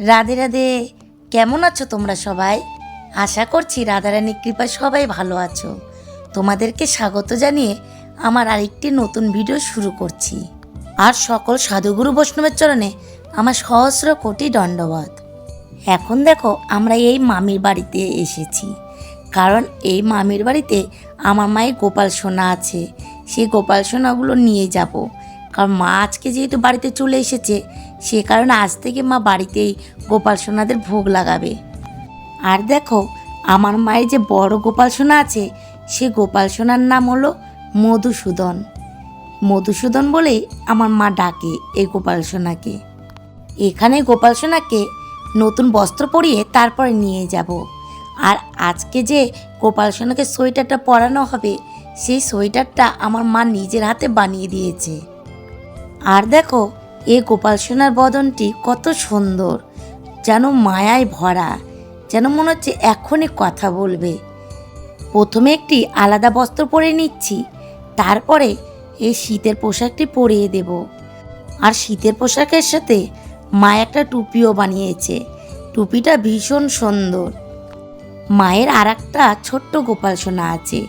রাধে রাধে, কেমন আছো তোমরা সবাই? আশা করছি রাধারানীর কৃপায় সবাই ভালো আছো। তোমাদেরকে স্বাগত জানিয়ে আমার আরেকটি নতুন ভিডিও শুরু করছি। আর সকল সাধুগুরু বৈষ্ণবের চরণে আমার সহস্র কোটি দণ্ডবাদ এখন দেখো, আমরা এই মামির বাড়িতে এসেছি। কারণ এই মামির বাড়িতে আমার মায়ের গোপাল সোনা আছে। সেই গোপাল সোনাগুলো নিয়ে যাব। কারণ মা আজকে যেহেতু বাড়িতে চলে এসেছে সে কারণে আজ থেকে মা বাড়িতেই গোপাল সোনাদের ভোগ লাগাবে। আর দেখো, আমার মায়ের যে বড় গোপাল সোনা আছে, সে গোপাল সোনার নাম হলো মধুসূদন। মধুসূদন বলেই আমার মা ডাকে এই গোপাল সোনাকে। এখানে গোপাল সোনাকে নতুন বস্ত্র পরিয়ে তারপরে নিয়ে যাব। আর আজকে যে গোপাল সোনাকে সোয়েটারটা পরানো হবে, সেই সোয়েটারটা আমার মা নিজের হাতে বানিয়ে দিয়েছে। আর দেখো এ গোপাল সোনার বদনটি কত সুন্দর, যেন মায়ায় ভরা, যেন মনে হচ্ছে এখনই কথা বলবে। প্রথমে একটি আলাদা বস্ত্র পরে নিচ্ছি, তারপরে এই শীতের পোশাকটি পরিয়ে দেব। আর শীতের পোশাকের সাথে মা একটা টুপিও বানিয়েছে, টুপিটা ভীষণ সুন্দর। মায়ের আর একটা ছোট্ট গোপাল সোনা আছে,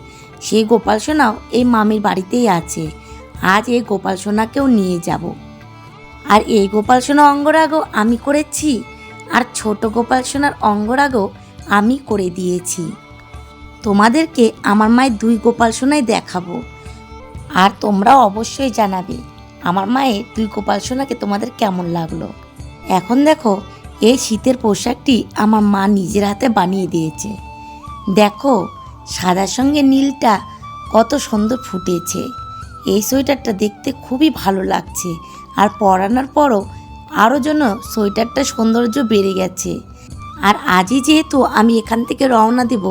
সেই গোপাল সোনাও এই মামির বাড়িতেই আছে, আজ এই গোপাল সোনাকেও নিয়ে যাব। আর এই গোপাল সোনা অঙ্গরাগও আমি করেছি। আর ছোট গোপাল সোনার অঙ্গরাগও আমি করে দিয়েছি। তোমাদেরকে আমার মায়ের দুই গোপাল সোনাই দেখাবো। আর তোমরাও অবশ্যই জানাবে, আমার মায়ের দুই গোপাল সোনাকে তোমাদের কেমন লাগল। এখন দেখো, এই শীতের পোশাকটি আমার মা নিজের হাতে বানিয়ে দিয়েছে। দেখো, সাদার সঙ্গে নীলটা কত সুন্দর ফুটেছে। এই সোয়েটারটা দেখতে খুবই ভালো লাগছে। আর পরানোর পরও আরও যেন সোয়েটারটা সৌন্দর্য বেড়ে গেছে। আর আজই যেহেতু আমি এখান থেকে রওনা দেব,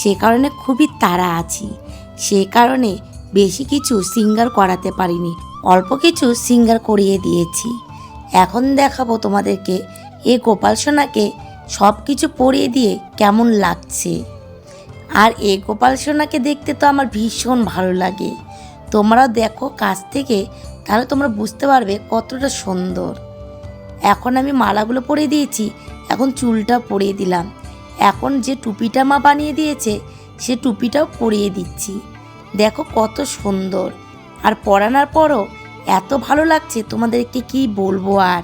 সে কারণে খুবই তাড়া আছি। সে কারণে বেশি কিছু সিঙ্গার করাতে পারিনি, অল্প কিছু সিঙ্গার করিয়ে দিয়েছি। এখন দেখাবো তোমাদেরকে এ গোপাল সোনাকে সব কিছু পরিয়ে দিয়ে কেমন লাগছে। আর এ গোপাল সোনাকে দেখতে তো আমার ভীষণ ভালো লাগে। তোমরাও দেখো কাছ থেকে তাহলে তোমরা বুঝতে পারবে কতটা সুন্দর। এখন আমি মালাগুলো পরিয়ে দিয়েছি, এখন চুলটা পরিয়ে দিলাম। এখন যে টুপিটা মা বানিয়ে দিয়েছে, সে টুপিটাও পরিয়ে দিচ্ছি। দেখো কত সুন্দর। আর পরানোর পরও এত ভালো লাগছে, তোমাদেরকে কি বলব আর?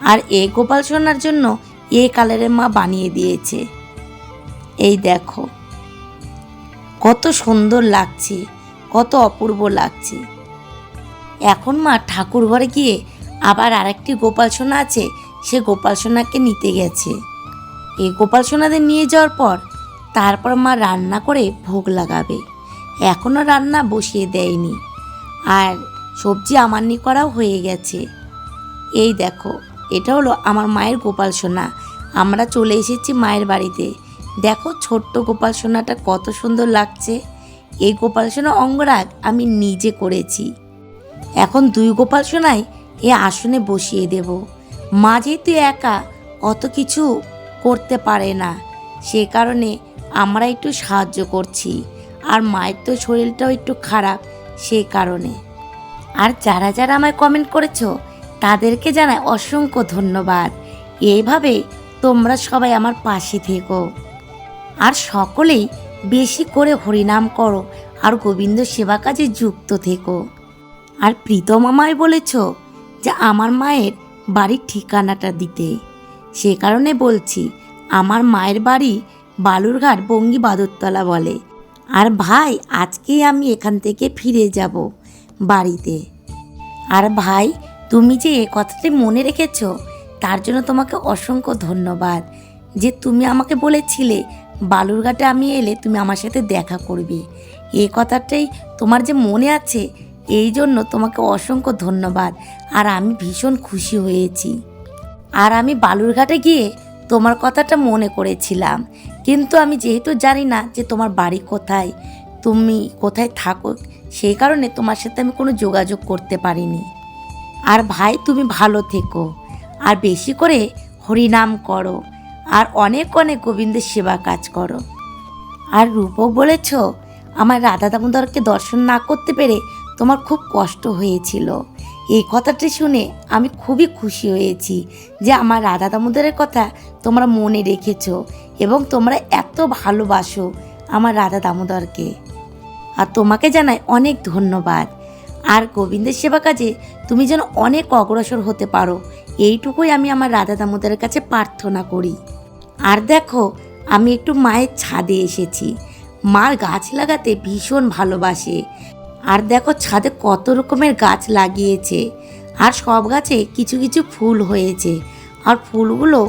আর এ গোপাল সোনার জন্য এ কালারের মা বানিয়ে দিয়েছে। এই দেখো, কত সুন্দর লাগছে, কত অপূর্ব লাগছে। এখন মা ঠাকুর ঘরে গিয়ে আবার আরেকটি গোপাল সোনা আছে, সে গোপাল সোনাকে নিতে গেছে। এই গোপাল সোনাদের নিয়ে যাওয়ার পর তারপর মা রান্না করে ভোগ লাগাবে। এখনও রান্না বসিয়ে দেয়নি। আর সবজি আমারনি করাও হয়ে গেছে। এই দেখো, এটা হলো আমার মায়ের গোপাল সোনা। আমরা চলে এসেছি মায়ের বাড়িতে। দেখো ছোট্ট গোপাল সোনাটা কত সুন্দর লাগছে। এই গোপাল সোনা অঙ্গরাগ আমি নিজে করেছি। এখন দুই গোপাল সোনাই এ আসনে বসিয়ে দেব। মা যেহেতু একা অত কিছু করতে পারে না। সে কারণে আমরা একটু সাহায্য করছি। আর মায়ের তো শরীরটাও একটু খারাপ সে কারণে। আর যারা যারা আমায় কমেন্ট করেছ, তাদেরকে জানাই অসংখ্য ধন্যবাদ। এইভাবে তোমরা সবাই আমার পাশে থেকো। আর সকলেই বেশি করে হরিনাম করো আর গোবিন্দ সেবা কাজে যুক্ত থেকো। আর প্রীতম আমায় বলেছ যে আমার মায়ের বাড়ির ঠিকানাটা দিতে। সে কারণে বলছি, আমার মায়ের বাড়ি বালুরঘাট বঙ্গী বাদরতলা বলে। আর ভাই, আজকেই আমি এখান থেকে ফিরে যাব বাড়িতে। আর ভাই, তুমি যে এ কথাটি মনে রেখেছ, তার জন্য তোমাকে অসংখ্য ধন্যবাদ। যে তুমি আমাকে বলেছিলে, বালুরঘাটে আমি এলে তুমি আমার সাথে দেখা করবে। এ কথাটাই তোমার যে মনে আছে এই জন্য তোমাকে অসংখ্য ধন্যবাদ। আর আমি ভীষণ খুশি হয়েছি। আর আমি বালুরঘাটে গিয়ে তোমার কথাটা মনে করেছিলাম। কিন্তু আমি যেহেতু জানি না যে তোমার বাড়ি কোথায়, তুমি কোথায় থাকো, সেই কারণে তোমার সাথে আমি কোনো যোগাযোগ করতে পারিনি। আর ভাই, তুমি ভালো থেকো। আর বেশি করে হরিনাম করো। আর অনেক অনেক গোবিন্দের সেবা কাজ করো। আর রূপক বলেছ, আমার রাধা দামোদরকে দর্শন না করতে পেরে তোমার খুব কষ্ট হয়েছিল। এই কথাটি শুনে আমি খুবই খুশি হয়েছি যে আমার রাধা দামোদরের কথা তোমরা মনে রেখেছ এবং তোমরা এত ভালোবাসো আমার রাধা দামোদরকে আর তোমাকে জানাই অনেক ধন্যবাদ। আর গোবিন্দের সেবা কাজে তুমি যেন অনেক অগ্রসর হতে পারো, এইটুকুই আমি আমার রাধা দামোদরের কাছে প্রার্থনা করি। আর দেখো, আমি একটু মায়ের ছাদে এসেছি। মার গাছ লাগাতে ভীষণ ভালোবাসে। আর দেখো ছাদে কত রকমের গাছ লাগিয়েছে। আর সব গাছে কিছু কিছু ফুল হয়েছে। আর ফুলগুলো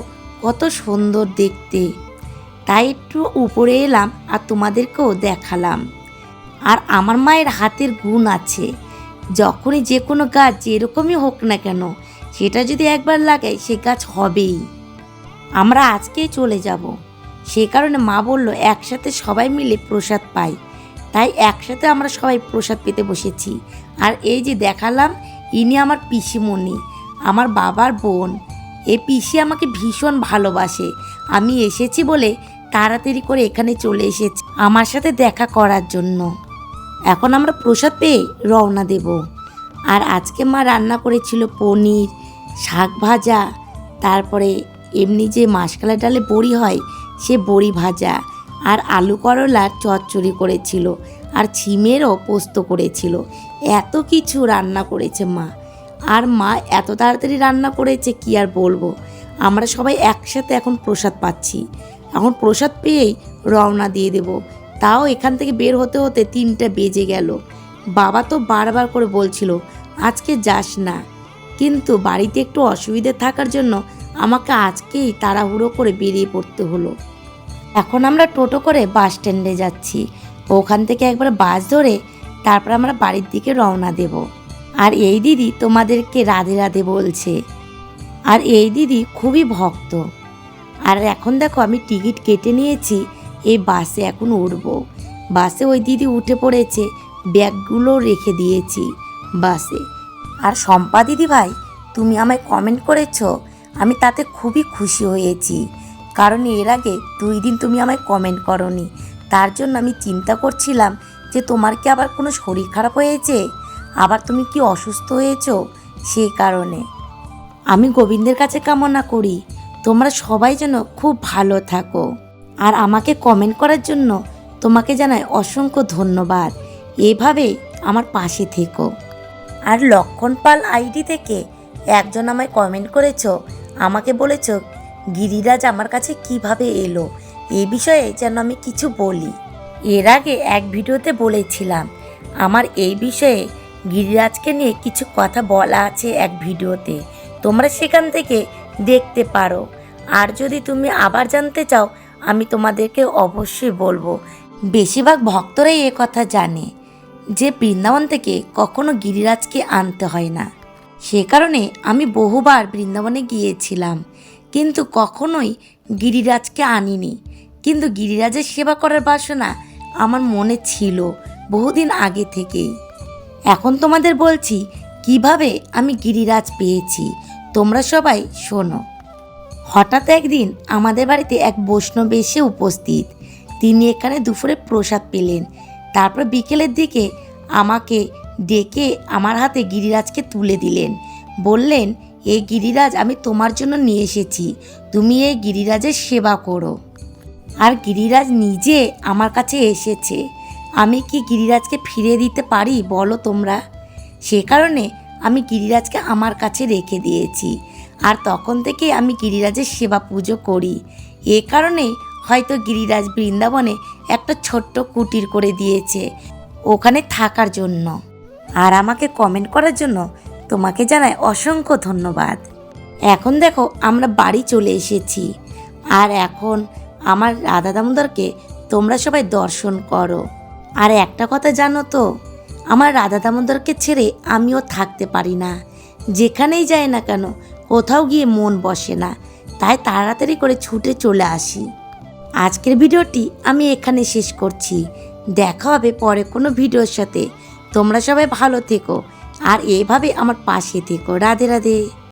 কত সুন্দর দেখতে। তাই একটু উপরে এলাম আর তোমাদেরকেও দেখালাম। আর আমার মায়ের হাতের গুণ আছে। যখনই যে কোনো গাছ যেরকমই হোক না কেন, সেটা যদি একবার লাগাই, সে গাছ হবেই। আমরা আজকেই চলে যাব। সে কারণে মা বলল, একসাথে সবাই মিলে প্রসাদ পাই। তাই একসাথে আমরা সবাই প্রসাদ পেতে বসেছি। আর এই যে দেখালাম, ইনি আমার পিসিমণি, আমার বাবার বোন। এ পিসি আমাকে ভীষণ ভালোবাসে। আমি এসেছি বলে তাড়াতাড়ি করে এখানে চলে এসেছি আমার সাথে দেখা করার জন্য। এখন আমরা প্রসাদ পেয়ে রওনা দেব। আর আজকে মা রান্না করেছিল পনির, শাক ভাজা, তারপরে এমনি যে মাসকালা ডালে বড়ি হয়, সে বড়ি ভাজা। আর আলু করলার চচ্চড়ি করেছিল আর ছিমেরও পোস্ত করেছিল। এত কিছু রান্না করেছে মা। আর মা এত তাড়াতাড়ি রান্না করেছে কি আর বলব? আমরা সবাই একসাথে এখন প্রসাদ পাচ্ছি। এখন প্রসাদ পেয়েই রওনা দিয়ে দেব। তাও এখান থেকে বের হতে হতে তিনটা বেজে গেল। বাবা তো বারবার করে বলছিল, আজকে যাস না। কিন্তু বাড়িতে একটু অসুবিধে থাকার জন্য আমাকে আজকেই তাড়াহুড়ো করে বেরিয়ে পড়তে হলো। এখন আমরা টোটো করে বাস স্ট্যান্ডে যাচ্ছি। ওখান থেকে একবার বাস ধরে তারপর আমরা বাড়ির দিকে রওনা দেব। আর এই দিদি তোমাদেরকে রাধে রাধে বলছে। আর এই দিদি খুবই ভক্ত। আর এখন দেখো আমি টিকিট কেটে নিয়েছি, এই বাসে এখন উঠব। বাসে ওই দিদি উঠে পড়েছে, ব্যাগগুলো রেখে দিয়েছি বাসে। আর শম্পা দিদি ভাই, তুমি আমায় কমেন্ট করেছ, আমি তাতে খুবই খুশি হয়েছি। কারণ এর আগে দুই দিন তুমি আমায় কমেন্ট করনি। তার জন্য আমি চিন্তা করছিলাম যে তোমার কি আবার কোনো শরীর খারাপ হয়েছে? আবার তুমি কি অসুস্থ হয়েছো? সেই কারণে। আমি গোবিন্দের কাছে কামনা করি, তোমরা সবাই যেন খুব ভালো থাকো। আর আমাকে কমেন্ট করার জন্য তোমাকে জানাই অসংখ্য ধন্যবাদ। এভাবে আমার পাশে থেকো। আর লক্ষণ পাল আইডি থেকে একজন আমায় কমেন্ট করেছ, আমাকে বলেছ গিরিরাজ আমার কাছে কীভাবে এলো? এ বিষয়ে যেন আমি কিছু বলি। এর আগে এক ভিডিওতে বলেছিলাম, আমার এই বিষয়ে গিরিরাজকে নিয়ে কিছু কথা বলা আছে এক ভিডিওতে। তোমরা সেখান থেকে দেখতে পারো। আর যদি তুমি আবার জানতে চাও, আমি তোমাদেরকে অবশ্যই বলব। বেশিরভাগ ভক্তরাই এ কথা জানে যে বৃন্দাবন থেকে কখনো গিরিরাজকে আনতে হয় না। সে কারণে আমি বহুবার বৃন্দাবনে গিয়েছিলাম। কিন্তু কখনোই গিরিরাজকে আনিনি। কিন্তু গিরিরাজের সেবা করার বাসনা আমার মনে ছিল বহুদিন আগে থেকেই। এখন তোমাদের বলছি, কীভাবে আমি গিরিরাজ পেয়েছি? তোমরা সবাই শোনো। হঠাৎ একদিন আমাদের বাড়িতে এক বৈষ্ণব এসে উপস্থিত। তিনি এখানে দুপুরে প্রসাদ পেলেন। তারপর বিকেলের দিকে আমাকে ডেকে আমার হাতে গিরিরাজকে তুলে দিলেন। বললেন এই গিরিরাজ আমি তোমার জন্য নিয়ে এসেছি। তুমি এই গিরিরাজের সেবা করো। আর গিরিরাজ নিজে আমার কাছে এসেছে। আমি কি গিরিরাজকে ফিরিয়ে দিতে পারি বলো তোমরা? সে কারণে আমি গিরিরাজকে আমার কাছে রেখে দিয়েছি। আর তখন থেকে আমি গিরিরাজের সেবা পুজো করি। এ কারণে হয়তো গিরিরাজ বৃন্দাবনে একটা ছোট্ট কুটির করে দিয়েছে ওখানে থাকার জন্য। আর আমাকে কমেন্ট করার জন্য তোমাকে জানাই অসংখ্য ধন্যবাদ। এখন দেখো আমরা বাড়ি চলে এসেছি। আর এখন আমার রাধা দামোদরকে তোমরা সবাই দর্শন করো। আর একটা কথা জানো তো, আমার রাধা দামোদরকে ছেড়ে আমিও থাকতে পারি না। যেখানেই যাই না কেন, কোথাও গিয়ে মন বসে না। তাই তাড়াতাড়ি করে ছুটে চলে আসি। আজকের ভিডিওটি আমি এখানে শেষ করছি। দেখা হবে পরে কোনো ভিডিওর সাথে। তোমরা সবাই ভালো থেকো। আর এভাবে আমার পাশে থেকো। রাধে রাধে।